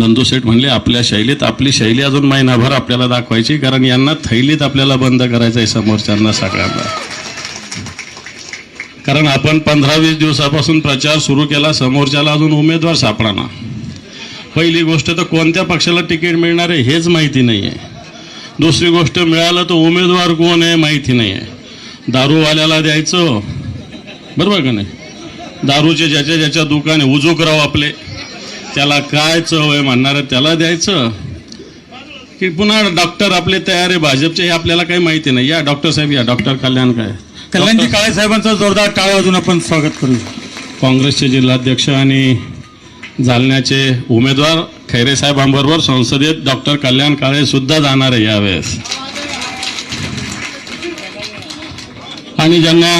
नंदू शेठ म्हणले आपल्या शैलीत आपली शैली अजून महिनाभर आपल्याला दाखवायची कारण यांना थैलीत आपल्याला बंद करायचं आहे समोरच्यांना सगळ्यांना. कारण आपण पंधरा वीस दिवसापासून प्रचार सुरू केला समोरच्याला अजून उमेदवार सापडाना पहिली गोष्ट तर कोणत्या पक्षाला तिकीट मिळणार आहे हेच माहिती नाही आहे दुसरी गोष्ट मिळालं तर उमेदवार कोण आहे माहिती नाही आहे दारूवाल्याला द्यायचं बरोबर का नाही? दारूचे ज्याच्या ज्याच्या दुकान आहे उजूकराव आपले. त्याला काय चव आहे म्हणणार त्याला द्यायचं. की पुन्हा डॉक्टर आपले तयार आहे भाजपचे हे आपल्याला काही माहिती नाही. या डॉक्टर साहेब या डॉक्टर कल्याण काय? कल्याणजी काळे साहेबांचं जोरदार टाळा वाजून आपण स्वागत करू. काँग्रेसचे जिल्हाध्यक्ष आणि जालन्याचे उमेदवार खैरे साहेबांबरोबर संसदेत डॉक्टर कल्याण काळे सुद्धा जाणार आहे यावेळेस. आणि ज्यांना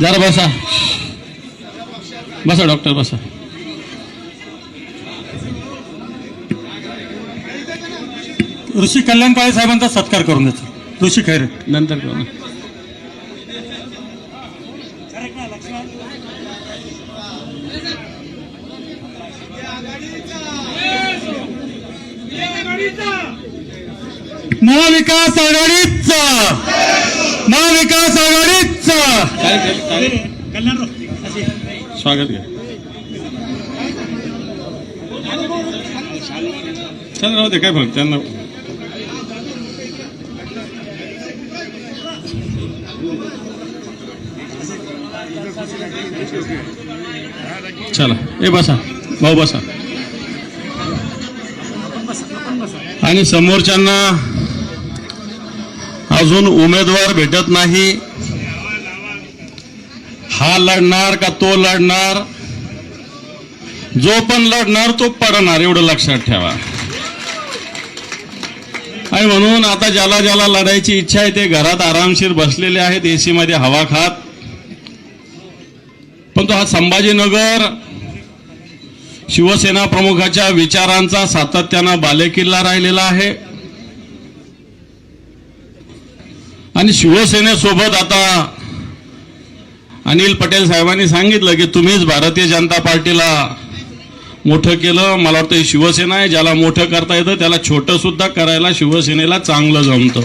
जरा बसा. बसा डॉक्टर बसा. ऋषी कल्याण काळे साहेबांचा सत्कार करून द्यायचा ऋषी खैरे. नंतर करू. ना. महाविकास आघाडीचा! महाविकास आघाडीचा! काय स्वागत घ्या चला राहू दे काय फरक? त्यांना चला ए बसा. भाऊ बसा. आणि समोरच्यांना अजून उमेदवार भेटत नाही. हा लढणार का तो लढणार? जो पण लढणार तो पडणार एवढं लक्षात ठेवा. आणि म्हणून आता ज्याला ज्याला लढायची इच्छा आहे ते घरात आरामशीर बसलेले आहेत एसी मध्ये हवा खात. पण तो हा संभाजीनगर शिवसेना प्रमुखाच्या विचारांचा सातत्यानं बालेकिल्ला राहिलेला आहे. आणि शिवसेनेसोबत आता अनिल पटेल साहेबांनी सांगितलं की तुम्हीच भारतीय जनता पार्टीला मोठं केलं. मला वाटतं शिवसेना आहे ज्याला मोठं करता येतं त्याला छोटं सुद्धा करायला शिवसेनेला चांगलं जमतं.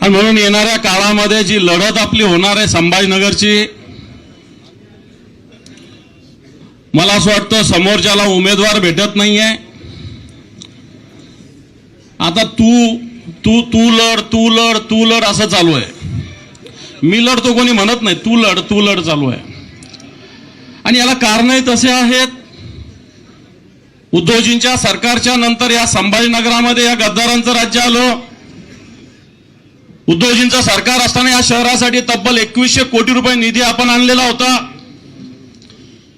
आणि म्हणून येणाऱ्या काळामध्ये जी लढत आपली होणार आहे संभाजीनगरची मला असं वाटतं समोरच्याला उमेदवार भेटत नाहीये आता तू तू तू लढ तू लढ तू लढ असं चालू आहे. मी लढतो कोणी म्हणत नाही तू लढ तू लढ चालू आहे. आणि याला कारणही तसे आहेत. उद्धवजींच्या सरकारच्या नंतर या संभाजीनगरामध्ये या गद्दारांचं राज्य आलं. उद्धवजींचं सरकार असताना या शहरासाठी तब्बल एकवीसशे कोटी रुपये निधी आपण आणलेला होता.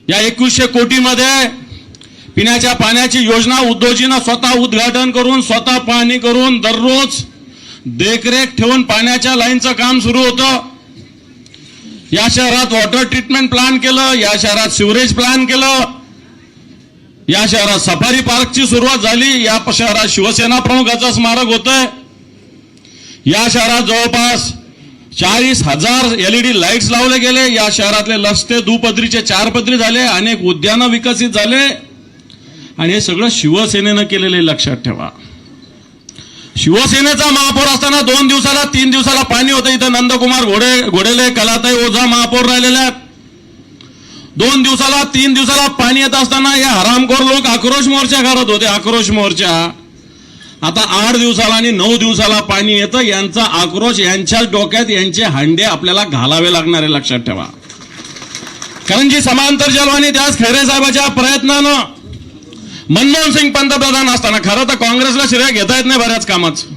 या एकवीसशे कोटीमध्ये पिण्याच्या पाण्याची योजना उद्धवजींना स्वतः उद्घाटन करून स्वतः पाहणी करून दररोज देखरेख ठेवून पाण्याच्या लाईनचं काम सुरू होतं. या शहरात वॉटर ट्रीटमेंट प्लान केलं या शहरात सिवरेज प्लान केलं या शहरात सफारी पार्कची सुरुवात झाली या शहरात शिवसेना प्रमुखाचं स्मारक होतंय. या शहरात जवळपास चाळीस हजार एलईडी लाईट्स लावले गेले या शहरातले रस्ते दुपदरीचे चार पदरी झाले अनेक उद्यानं विकसित झाले. आणि हे सगळं शिवसेनेनं केलेले लक्षात ठेवा. शिवसेनेचा महापौर असताना दोन दिवसाला तीन दिवसाला पाणी होतं. इथं नंदकुमार घोडे घोडेले कलाताई ओझा महापौर राहिलेले आहेत. दोन दिवसाला तीन दिवसाला पाणी येत असताना हे हरामखोर लोक आक्रोश मोर्चा काढत होते. आक्रोश मोर्चा. आता आठ दिवसाला आणि नऊ दिवसाला पाणी येतं. यांचा आक्रोश यांच्याच डोक्यात यांचे हांडे आपल्याला घालावे लागणार आहे. लक्षात ठेवा. कारण जी समांतर जलवानी त्याच खैरे साहेबाच्या प्रयत्नानं मनमोहन सिंग पंतप्रधान असताना खरं तर काँग्रेसला श्रेय घेता येत नाही बऱ्याच कामाचं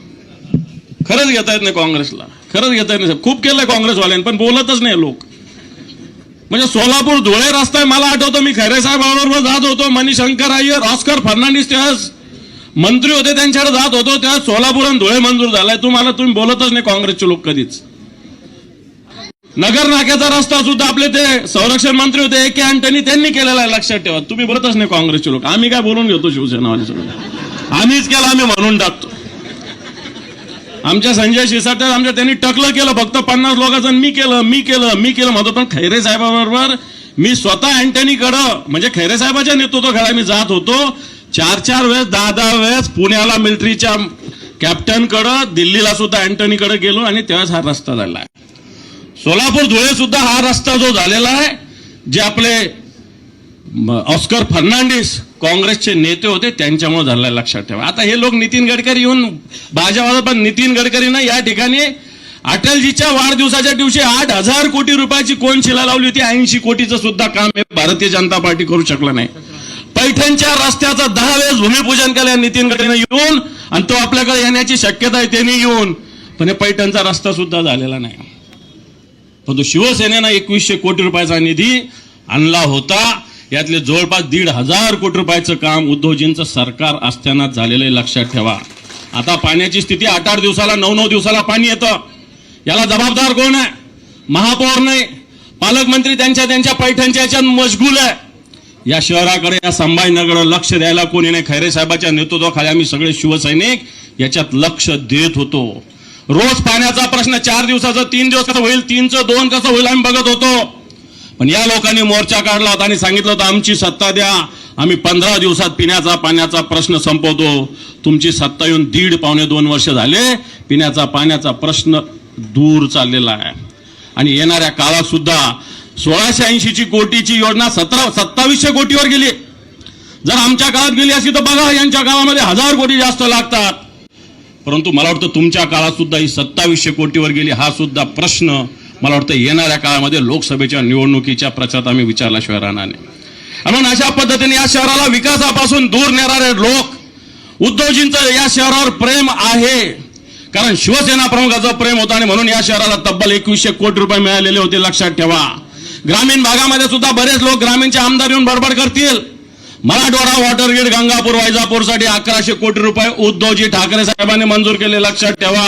खरंच घेता येत नाही काँग्रेसला. खरंच घेता येत नाही. खूप केलंय काँग्रेसवाल्यांनी पण बोलतच नाही लोक. म्हणजे सोलापूर धुळे रस्ता आहे, मला आठवतो मी खैरे साहेबांबरोबर जात होतो मणिशंकर अय्यर ऑस्कर फर्नांडिस त्यावेळेस मंत्री होते त्यांच्याकडे जात होतो त्या सोलापूर आणि धुळे मंजूर झालाय. तुम्हाला तुम्ही बोलतच नाही काँग्रेसचे लोक कधीच. नगर नाक्याचा रस्ता सुद्धा आपले ते संरक्षण मंत्री होते ए के अँटनी त्यांनी केलेला आहे लक्षात ठेवा. तुम्ही बोलतच नाही काँग्रेसचे लोक. आम्ही काय बोलून घेतो शिवसेनावाले सगळं? आम्हीच केला आम्ही म्हणून टाकतो. आमच्या संजय शिरसाट आमच्या त्यांनी टकलं केलं फक्त पन्नास लोकांचं मी केलं मी केलं मी केलं म्हणतो पण खैरे साहेबाबरोबर मी स्वतः अँटनीकडं म्हणजे खैरे साहेबाच्या नेतृत्वाखाली मी जात होतो. चार चार वेळेस दहा दहा वेळेस पुण्याला मिलिटरीच्या कॅप्टनकडं दिल्लीला सुद्धा अँटनीकडे गेलो आणि तेव्हाच हा रस्ता झाला. आहे सोलापूर धुळे सुद्धा हा रस्ता जो झालेला आहे जे आपले ऑस्कर फर्नांडिस काँग्रेसचे नेते होते त्यांच्यामुळे झालेला लक्षात ठेवा. आता हे लोक नितीन गडकरी येऊन भाजपा पण नितीन गडकरीनं या ठिकाणी अटलजीच्या वाढदिवसाच्या दिवशी आठ हजार कोटी रुपयाची कोण शिला लावली होती? ऐंशी कोटीचं सुद्धा काम हे भारतीय जनता पार्टी करू शकलं नाही. पैठणच्या रस्त्याचं दहा वेळेस भूमिपूजन केलं नितीन गडकरीनं येऊन आणि तो आपल्याकडे येण्याची शक्यता आहे त्यांनी येऊन. पण हे पैठणचा रस्ता सुद्धा झालेला नाही. परंतु शिवसेनेनं एकवीसशे कोटी रुपयाचा निधी आणला होता. यातले जवळपास दीड हजार कोटी रुपयाचं काम उद्धवजींचं सरकार असताना झालेलं लक्षात ठेवा. आता पाण्याची स्थिती आठ आठ दिवसाला नऊ नऊ दिवसाला पाणी येतं. याला जबाबदार कोण आहे? महापौर नाही. पालकमंत्री त्यांच्या त्यांच्या पैठणच्या याच्यात मशगूल आहे. या शहराकडे या संभाजीनगरकडे लक्ष द्यायला कोणी नाही. खैरे साहेबाच्या नेतृत्वाखाली आम्ही सगळे शिवसैनिक याच्यात लक्ष देत होतो. रोज पाण्याचा प्रश्न चार दिवसाचं तीन दिवस कसं होईल तीनचं दोन कसं होईल आम्ही बघत होतो. पण या लोकांनी मोर्चा काढला होता आणि सांगितलं होतं आमची सत्ता द्या आम्ही पंधरा दिवसात पिण्याचा पाण्याचा प्रश्न संपवतो. तुमची सत्ता येऊन दीड पावणे दोन वर्ष झाले पिण्याचा पाण्याचा प्रश्न दूर चाललेला आहे. आणि येणाऱ्या काळात सुद्धा सोळाशे ऐंशीची कोटीची योजना सतरा सत्तावीसशे कोटीवर गेली. जर आमच्या काळात गेली असती तर बघा यांच्या काळामध्ये हजार कोटी जास्त लागतात. परंतु मला वाटतं तुमच्या काळात सुद्धा ही सत्तावीसशे कोटीवर गेली हा सुद्धा प्रश्न मला वाटतं येणाऱ्या काळामध्ये लोकसभेच्या निवडणुकीच्या प्रचारात आम्ही विचारल्याशिवाय राहणार नाही. म्हणून अशा पद्धतीने या शहराला विकासापासून दूर नेणारे लोक उद्धवजींचं या शहरावर प्रेम आहे. कारण शिवसेना प्रमुखाचं प्रेम होतं आणि म्हणून या शहराला तब्बल एकवीसशे कोटी रुपये मिळालेले होते लक्षात ठेवा. ग्रामीण भागामध्ये सुद्धा बरेच लोक ग्रामीणचे आमदार येऊन बडबड करतील. मराठवाडा वॉटर ग्रीड गंगापूर वैजापूरसाठी अकराशे कोटी रुपये उद्धवजी ठाकरे साहेबांनी मंजूर केले. लक्षात ठेवा.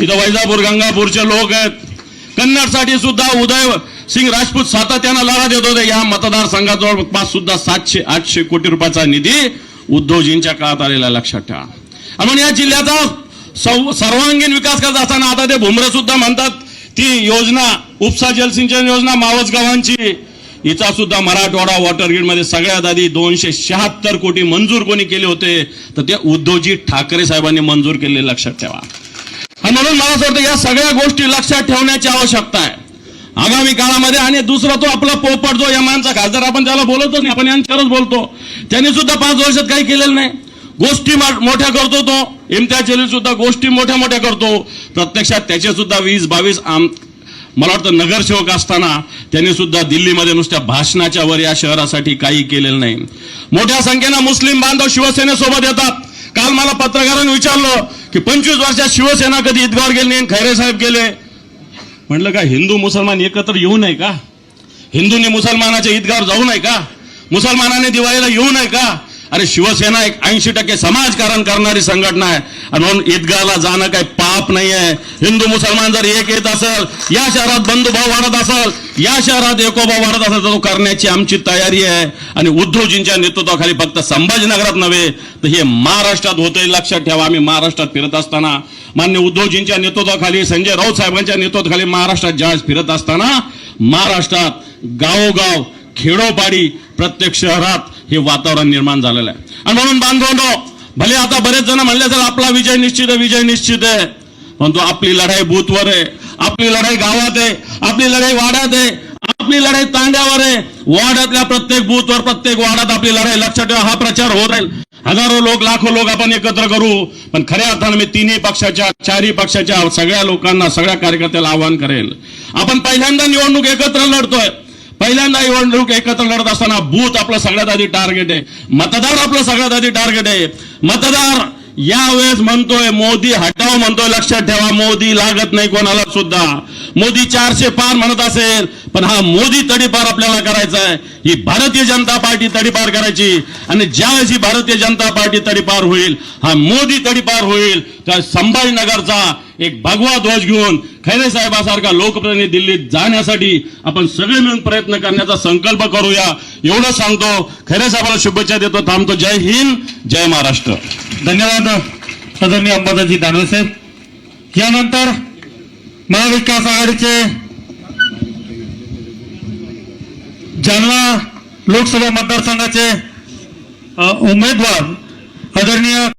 इथं वैजापूर गंगापूरचे लोक आहेत. कन्नडसाठी सुद्धा उदय सिंग राजपूत सातत्यानं लढा देत होते. या मतदारसंघात जवळपास सुद्धा सातशे आठशे कोटी रुपयाचा निधी उद्धवजींच्या काळात आलेला लक्षात ठेवा. म्हणून या जिल्ह्याचा सर्वांगीण विकास करत असताना आता ते भुमरे सुद्धा म्हणतात ती योजना उपसा जलसिंचन योजना मावस गावांची हिचा सुद्धा मराठवाडा वॉटरमध्ये सगळ्यात आधी दोनशे शहात्तर कोटी मंजूर कोणी केले होते तर ते उद्धवजी ठाकरे साहेबांनी मंजूर केले लक्षात ठेवा. आणि म्हणून मला असं वाटतं या सगळ्या गोष्टी लक्षात ठेवण्याची आवश्यकता आहे. आगामी काळामध्ये आणि दुसरा तो आपला पोपट जो यमानचा खासदार आपण त्याला बोलतच नाही आपण यांच्यावरच बोलतो. त्यांनी सुद्धा पाच वर्षात काही केलेलं नाही. गोष्टी मोठ्या करतो तो इम्तियाज जलील सुद्धा गोष्टी मोठ्या मोठ्या करतो. प्रत्यक्षात त्याचे सुद्धा वीस बावीस आम मला वाटतं नगरसेवक असताना त्यांनी सुद्धा दिल्लीमध्ये नुसत्या भाषणाच्या वर या शहरासाठी काही केलेलं नाही. मोठ्या संख्येनं मुस्लिम बांधव शिवसेनेसोबत येतात. काल मला पत्रकारांनी विचारलं की पंचवीस वर्षात शिवसेना कधी ईदगावर गेली नाही आणि खैरे साहेब गेले? म्हटलं का हिंदू मुसलमान एकत्र येऊ नये का? हिंदूंनी मुसलमानाच्या ईदगावर जाऊ नये का? मुसलमानाने दिवाळीला येऊ नये का? अरे शिवसेना एक ऐंशी टक्के समाजकारण करणारी संघटना आहे. आणि म्हणून ईदगाहला जाणं काही पाप नाही आहे हिंदू मुसलमान जर एक येत असेल या शहरात बंधुभाव वाढत असेल या शहरात एकोबा वाढत असेल तर तो करण्याची आमची तयारी आहे. आणि उद्धवजींच्या नेतृत्वाखाली फक्त संभाजीनगरात नव्हे तर हे महाराष्ट्रात होतंय. लक्षात ठेवा आम्ही महाराष्ट्रात फिरत असताना मान्य उद्धवजींच्या नेतृत्वाखाली संजय राऊत साहेबांच्या नेतृत्वाखाली महाराष्ट्रात ज्यावेळेस फिरत असताना महाराष्ट्रात गावोगाव खेडोपाडी प्रत्येक शहरात हे वातावरण निर्माण झालेलं आहे. आणि म्हणून बांधवांनो भले आता बरेच जण म्हणले तर आपला विजय निश्चित आहे विजय निश्चित आहे. परंतु आपली लढाई बूथवर आहे आपली लढाई गावात आहे आपली लढाई वाड्यात आहे आपली लढाई तांड्यावर आहे. वाड्यातल्या प्रत्येक बूथवर प्रत्येक वाड्यात आपली लढाई लक्षात ठेवा हा प्रचार होत राहील. हजारो लोक लाखो लोक आपण एकत्र करू पण खऱ्या अर्थानं मी तिन्ही पक्षाच्या चारही पक्षाच्या सगळ्या लोकांना सगळ्या कार्यकर्त्याला आवाहन करेल. आपण पहिल्यांदा निवडणूक एकत्र लढतोय. पहिल्यांदा निवडणूक एकत्र लढत असताना बूथ आपलं सगळ्यात आधी टार्गेट आहे. मतदार आपलं सगळ्यात आधी टार्गेट आहे. मतदार यावेळेस म्हणतोय मोदी हटाव म्हणतोय लक्षात ठेवा मोदी लागत नाही कोणाला सुद्धा. मोदी चारशे पार म्हणत असेल पण हा मोदी तडीपार आपल्याला करायचा आहे. ही भारतीय जनता पार्टी तडीपार करायची. आणि ज्यावेळेस ही भारतीय जनता पार्टी तडीपार होईल हा मोदी तडीपार होईल त्या संभाजीनगरचा एक भगवा ध्वज घेऊन खैरे साहेबासारखा लोकप्रतिनिधी दिल्लीत जाण्यासाठी आपण सगळे मिळून प्रयत्न करण्याचा संकल्प करूया. एवढं सांगतो खैरे साहेबाला शुभेच्छा देतो थांबतो. जय हिंद जय महाराष्ट्र. धन्यवाद आदरणीय अंबादाजी दानवे साहेब. यानंतर महाविकास आघाडीचे जालना लोकसभा मतदारसंघाचे उमेदवार आदरणीय